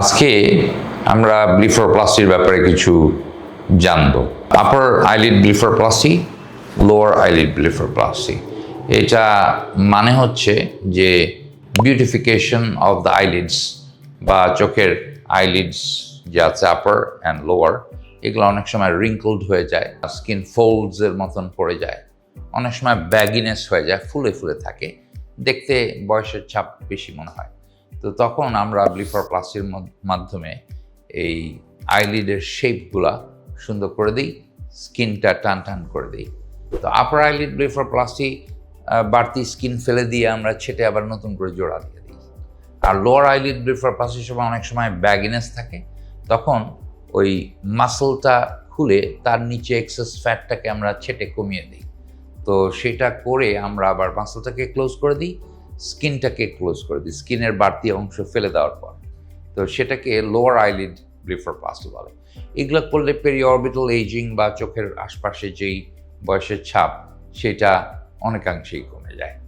আজকে আমরা ব্লিফারপ্লাস্টির ব্যাপারে কিছু জানব। Upper eyelid blepharoplasty lower eyelid blepharoplasty. এটা মানে হচ্ছে যে বিউটিফিকেশন অফ দ্য আইলিডস বা চোখের আইলিডস যে আছে আপার অ্যান্ড লোয়ার এগুলো অনেক সময় রিঙ্কলড হয়ে যায় স্কিন ফোল্ডসের মতন পড়ে যায়। অনেক সময় ব্যাগিনেস হয়ে যায়, ফুলে ফুলে থাকে। দেখতে বয়সের ছাপ বেশি মনে হয়। তো তখন আমরা ব্লিফারপ্লাস্টির মাধ্যমে এই আইলিডের শেপগুলা সুন্দর করে দিই স্কিনটা টান টান করে দিই। তো আপার আইলিড ব্লিফারপ্লাস্টি বাড়তি স্কিন ফেলে দিয়ে আমরা ছেটে আবার নতুন করে জোড়া দিয়ে দিই। আর লোয়ার আইলিড ব্লিফারপ্লাস্টির সময় অনেক সময় ব্যাগিনেস থাকে, তখন ওই মাসলটা খুলে তার নিচে এক্সেস ফ্যাটটাকে আমরা ছেটে কমিয়ে দিই। তো সেটা করে আমরা আবার মাসলটাকে ক্লোজ করে দিই স্কিনটাকে ক্লোজ করে দিই, স্কিনের বাড়তি অংশ ফেলে দেওয়ার পর। তো সেটাকে লোয়ার আইলিড ব্লিফারপ্লাস্টি বলে। এগুলো করলে পেরিঅরবিটাল এজিং বা চোখের আশপাশে যেই বয়সের ছাপ, সেটা অনেকাংশেই কমে যায়।